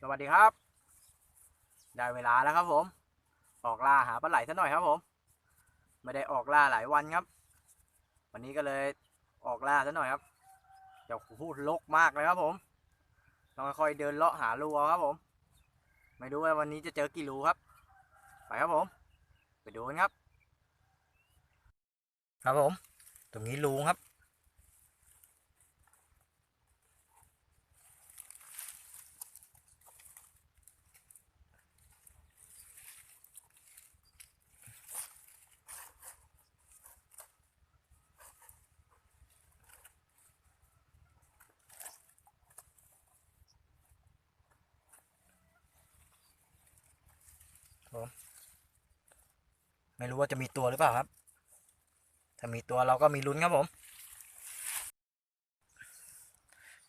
สวัสดีครับ ได้เวลาแล้วครับผม ออกล่าหาปลาไหลซะหน่อยครับผม ไม่ได้ออกล่าหลายวันครับ วันนี้ก็เลยออกล่าซะหน่อยครับเดี๋ยวพูดลกมากเลยครับผมต้องค่อยเดินเลาะหารูเอาครับผม ไม่รู้ว่าวันนี้จะเจอกี่รูครับ ไปครับผม ไปดูกันครับ ครับผม ตรงนี้รูครับ ไม่รู้ว่าจะมีตัวหรือเปล่าครับ ถ้ามีตัวเราก็มีลุ้นครับผม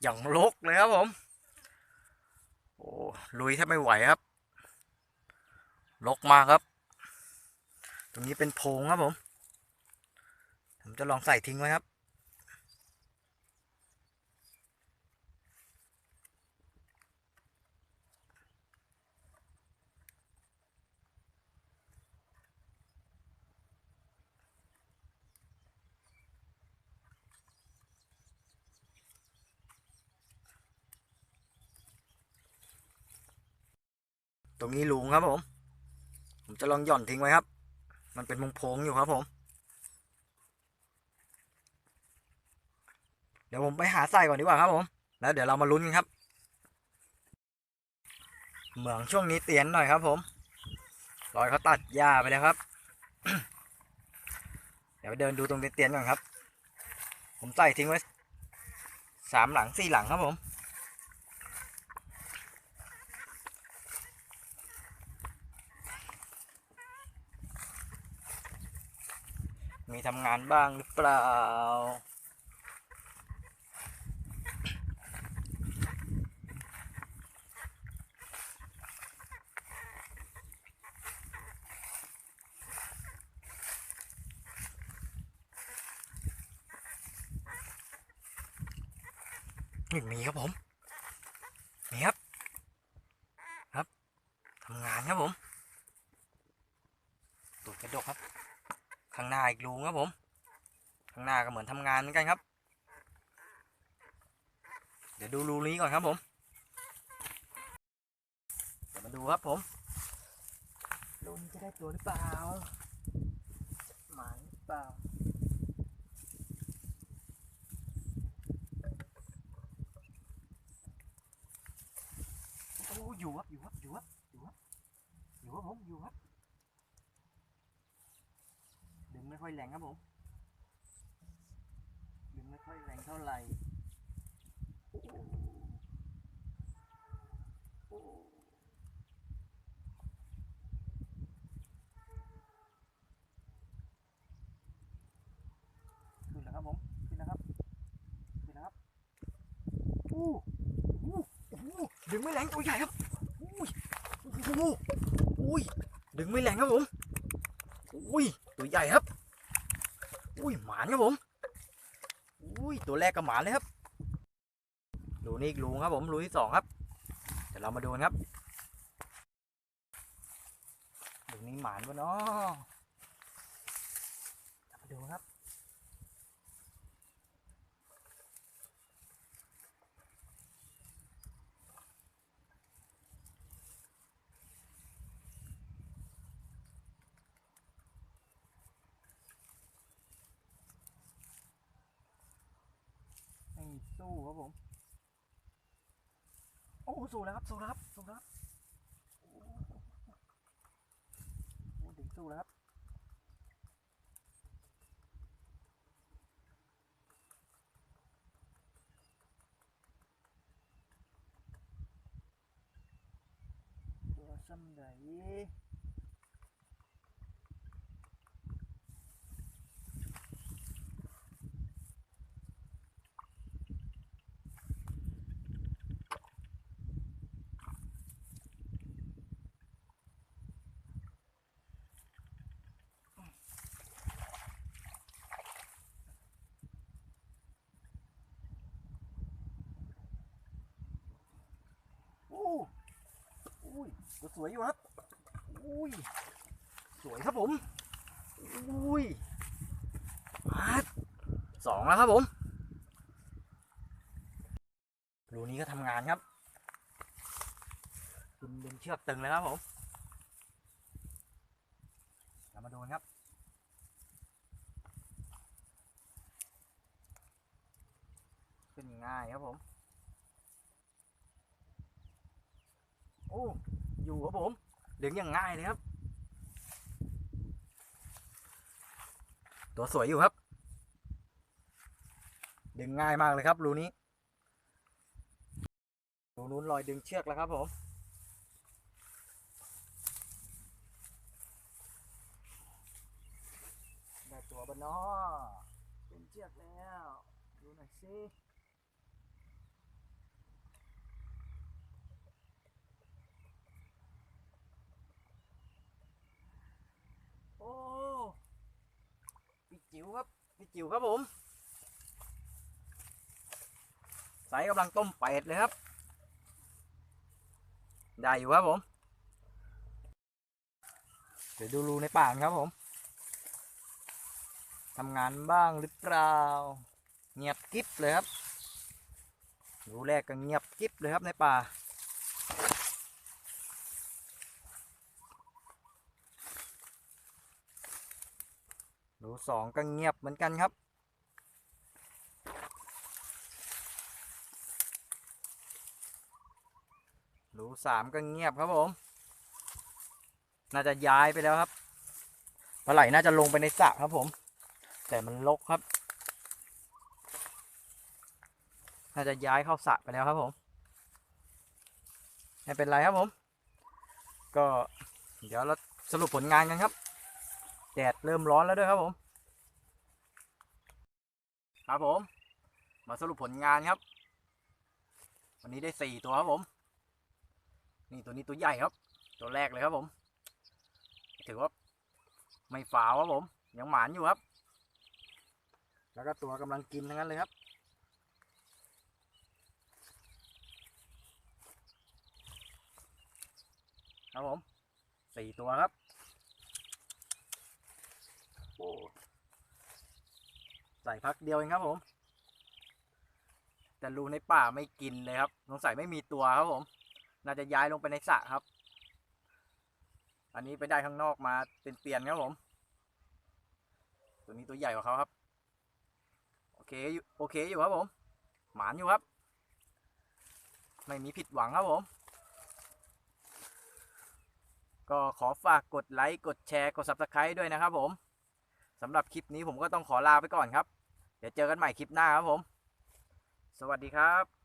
อย่างลกเลยครับผม โอ้ลุยแทบไม่ไหวครับ ลกมากครับ ตรงนี้เป็นโพงครับผม ผมจะลองใส่ทิ้งไว้ครับ ตรงนี้ลุงครับผม ผมจะลองหย่อนทิ้งไว้ครับ มันเป็นมงโพงอยู่ครับผม เดี๋ยวผมไปหาใส่ก่อนดีกว่าครับผม แล้วเดี๋ยวเรามาลุ้นกันครับ เหมืองช่วงนี้เตียนหน่อยครับผม รอยเขาตัดหญ้าไปแล้วครับ เดี๋ยวไปเดินดูตรงเตียนก่อนครับ ผมใส่ทิ้งไว้สามหลังสี่หลังครับผม มีทำงานบ้างหรือเปล่า นี่มีครับผมมีครับ ครับทำงานครับผมตูดกระดกครับ ข้างหน้าอีกรูครับผม ข้างหน้าก็เหมือนทำงานเหมือนกันครับ เดี๋ยวดูรูนี้ก่อนครับผม เดี๋ยวมาดูครับผมรูนี้จะได้ตัวหรือเปล่าหมายหรือเปล่าโอ้อยู่ครับอยู่ครับอยู่ครับอยู่ครับอยู่ครับผมอยู่ครับ ดึง ไม่ค่อยแรงครับผมดึงไม่ค่อยแรงเท่าไหร่ขึ้นแล้วครับผม ขึ้นแล้วครับ ขึ้นแล้วครับอู้อู้อู้ดึงไม่แรงตัวใหญ่ครับอุ้ยอู้อุ้ยดึงไม่แรงครับผมอุ้ยตัวใหญ่ครับ อุ้ยหมานครับผม อุ้ยตัวแรกก็หมานเลยครับดูนี่อีกรูครับผมรูที่สองครับ เดี๋ยวเรามาดูกันครับดูนี่หมานวะเนาะมาดูครับ ไม่มี สู้ครับผม โอ้สู้แล้วครับ สู้แล้วครับ สู้แล้วครับโอ้โหดึงสู้แล้วครับตัวซ้ำใดโอ้ อุ้ยตัว สวยอยู่ครับ อุ้ย สวยครับผม อุ้ยสองแล้วครับผมรูนี้ก็ทำงานครับคุณดึงเชือกตึงเลยครับผมเรามาดูครับ ขึ้นง่ายครับผม โอ้ อยู่ครับผมดึงอย่างง่ายเลยครับ ตัวสวยอยู่ครับดึงง่ายมากเลยครับรูนี้รูนู้นรอยดึงเชือกแล้วครับผมได้ตัวบนนอดึงเชือกแล้ว ดูหน่อยสิ โอ้พี่จิ๋วครับ พี่จิ๋วครับผมสายกำลังต้มเป็ดเลยครับ ได้อยู่ครับผม เดี๋ยวดูรูในป่านครับผมทำงานบ้างหรือเปล่า เงียบกิ๊บเลยครับรูแรกก็เงียบกิ๊บเลยครับในป่า รูสองก็เงียบเหมือนกันครับรูสามก็เงียบครับผม น่าจะย้ายไปแล้วครับปลาไหลน่าจะลงไปในสระครับผม แต่มันลกครับ น่าจะย้ายเข้าสระไปแล้วครับผม ไม่เป็นไรครับผม ก็เดี๋ยวเราสรุปผลงานกันครับ แดดเริ่มร้อนแล้วด้วยครับผม ครับผม มาสรุปผลงานครับ วันนี้ได้สี่ตัวครับผม นี่ตัวนี้ตัวใหญ่ครับ ตัวแรกเลยครับผม ถือว่าไม่ฝาวครับผม ยังหมานอยู่ครับ แล้วก็ตัวกำลังกินทั้งนั้นเลยครับครับผมสี่ตัวครับ โอ้ใส่พักเดียวเองครับผม แต่รูในป่าไม่กินเลยครับสงสัยไม่มีตัวครับผม น่าจะย้ายลงไปในสระครับ อันนี้ไปได้ข้างนอกมาเป็นเปลี่ยนครับผม ตัวนี้ตัวใหญ่กว่าเขาครับ โอเคอยู่โอเคอยู่ครับผม หมานอยู่ครับ ไม่มีผิดหวังครับผมก็ขอฝากกดไลค์ กดแชร์ กด subscribe ด้วยนะครับผม สำหรับคลิปนี้ผมก็ต้องขอลาไปก่อนครับ เดี๋ยวเจอกันใหม่คลิปหน้าครับผม สวัสดีครับ